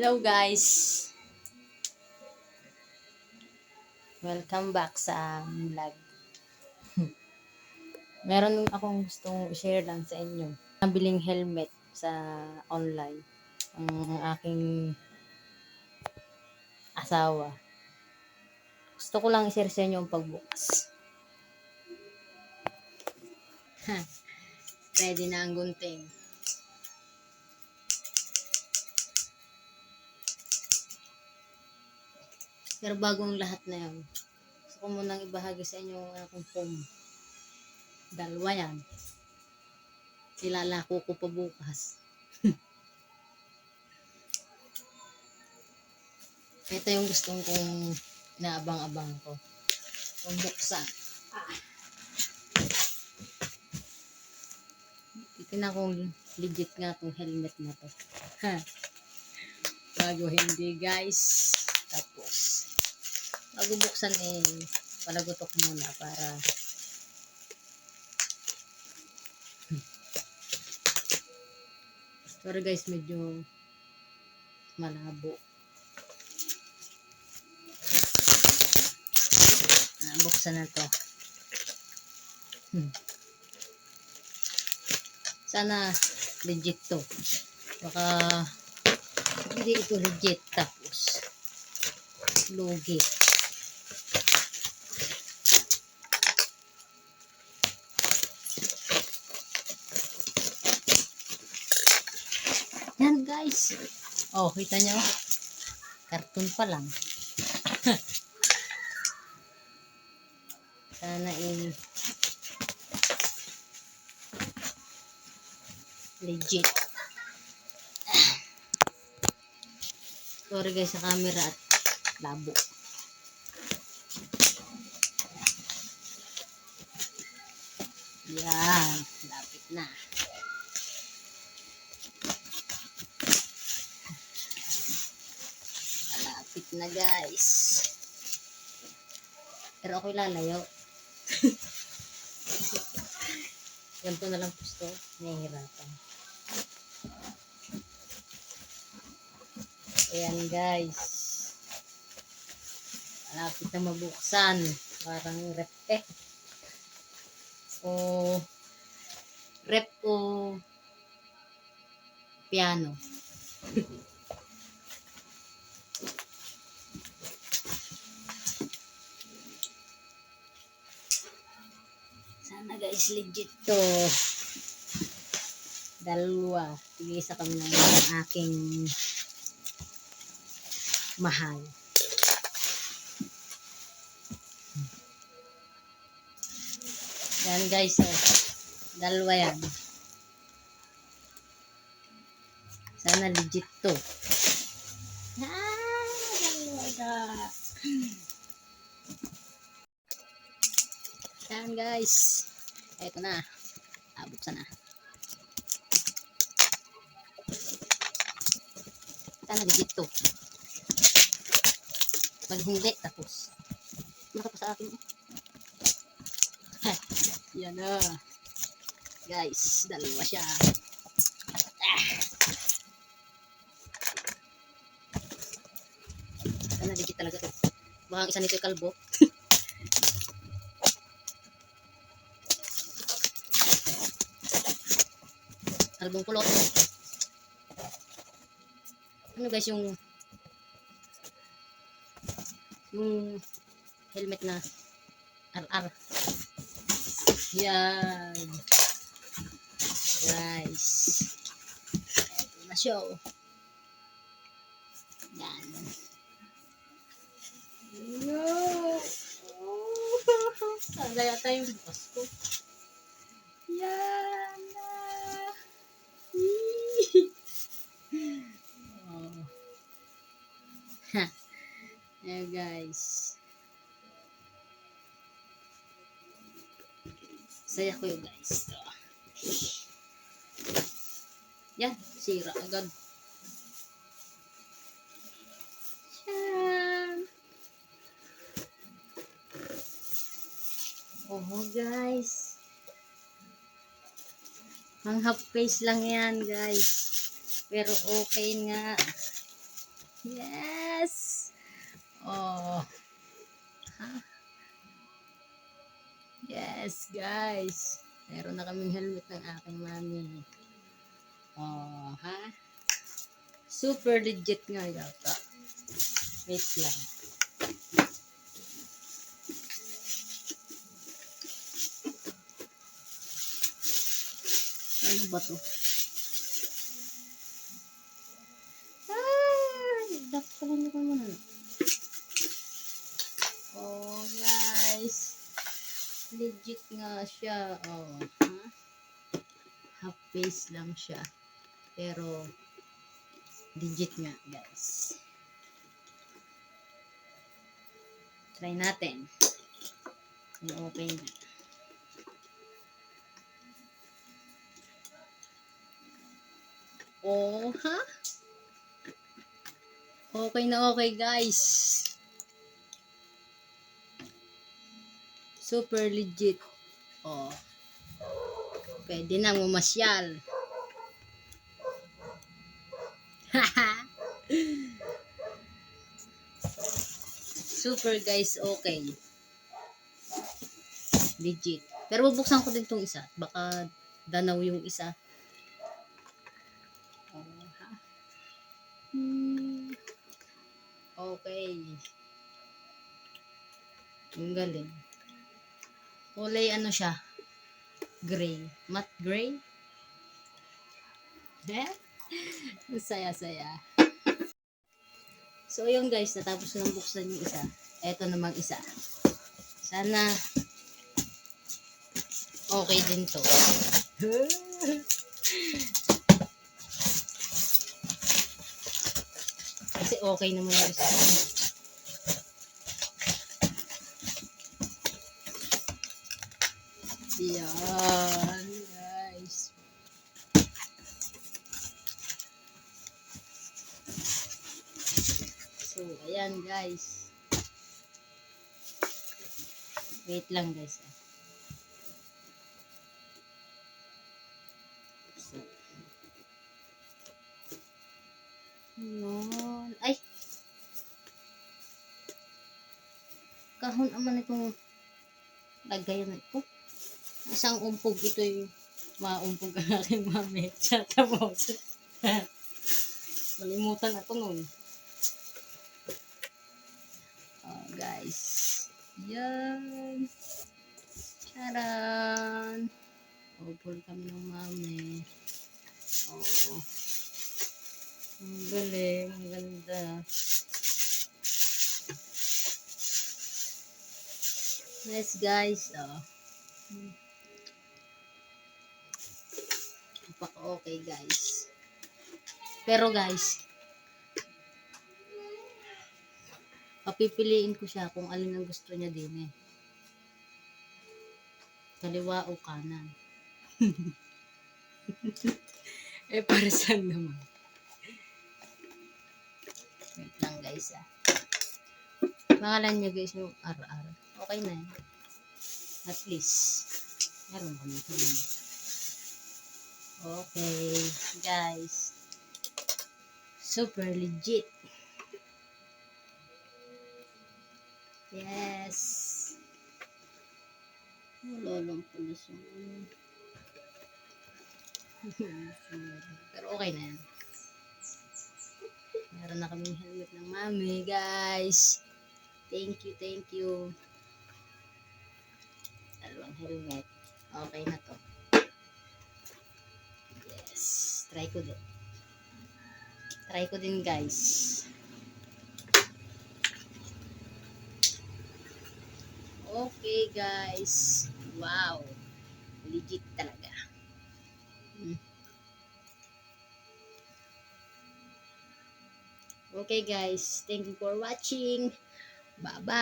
Hello guys! Welcome back sa vlog. Meron akong gustong share lang sa inyo. Nabiling helmet sa online. Ang aking asawa. Gusto ko lang i-share sa inyo ang pagbukas. Ready na ang gunting. Pero bagong lahat na yun. Gusto ko munang ibahagi sa inyo ang aking foam. Dalawa yan. Ilalako ko pa bukas. Ito yung gustong kong naabang-abang ko. Pambuksan. Ah. Ito na kung legit nga tong helmet na to. Ha. Bago hindi guys. Tapos, bago buksan eh, palagutok muna para Sorry guys, medyo malabo. Ah, buksan na to. Hmm. Sana legit to. Baka hindi ito legit tapos lugi. Guys. Oh, kita nyo? Karton pa lang. Sana eh legit. Sorry guys sa camera at labo. Yan, lapit na. Na guys. Pero ako lalayo. Ganito na lang gusto. Nahihirapan. Ayan guys. Malapit na mabuksan. Parang rep eh. O rep o piano. guys legit to. Dalawa. Tigisa kami ng aking mahal. Yan guys, oh. dalawa yan. Sana legit to. Ah, dalawa ka. Yan guys. Eto na. Abuksan na. Sana legit. Pag hindi, tapos. Naka pa sa akin. Yan na. Guys, dalawa siya. Ah. Sana legit talaga to. Baka isa nito kalbo. Kalbong kulot. Ano guys yung yung helmet na RR. Yan. Guys. Ito na siya. oh. Yan. No. Saan kaya tayo bukas ko? Yan na. Oh. Ayan guys. Saya ko yun guys. Ito. Yan, sira agad. Oh guys. Ang half face lang yan guys. Pero okay nga. Yes! Oh. Ha? Yes, guys. Meron na kaming helmet ng aking mami. Oh, ha? Super legit nga yata. Wait lang. Ano ba to? Ay! Dapat pala hindi ko muna. Oh, guys. Legit nga siya. Oh, ha? Half face lang siya. Pero, legit nga, guys. Try natin. Kung okay na. Oh, ha? Okay na okay, guys. Super legit. Oh. Pwede na mamasyal. Super guys, okay. Legit. Pero bubuksan ko din tong isa. Baka danaw yung isa. Ang galing. Kulay ano siya? Gray. Matte gray? Ang Saya-saya. So, yun guys, natapos nang buksan yung isa. Eto namang isa. Sana okay din to. Kasi okay naman yung isa. Yan, guys. So, ayan guys. Wait lang guys. ah. Ay! Kahon naman itong lagayan na ito. Isang umpog ito yung maumpog ang aking mami. Tapos, malimutan ako nun. Oh, guys. Yan. Charan. Upol kami ng mami. Oo. Ang galing. Ang ganda. Yes, guys. Oh. Napaka-okay, guys. Pero, guys, papipiliin ko siya kung alin ang gusto niya din eh. Kaliwa o kanan. eh, para saan naman? Wait lang guys ah. Pangalan niya guys yung RR. Okay na yan. At least, meron kami kami. Okay, guys. Super legit. Yes. Wala lang pala Pero okay na yan. Meron na kaming helmet ng mami, guys. Thank you, thank you. Dalawang helmet. Okay na to. Yes. Try ko din. Try ko din, guys. Okay, guys. Wow. Legit talaga. Hmm. Okay, guys. Thank you for watching. Bye-bye.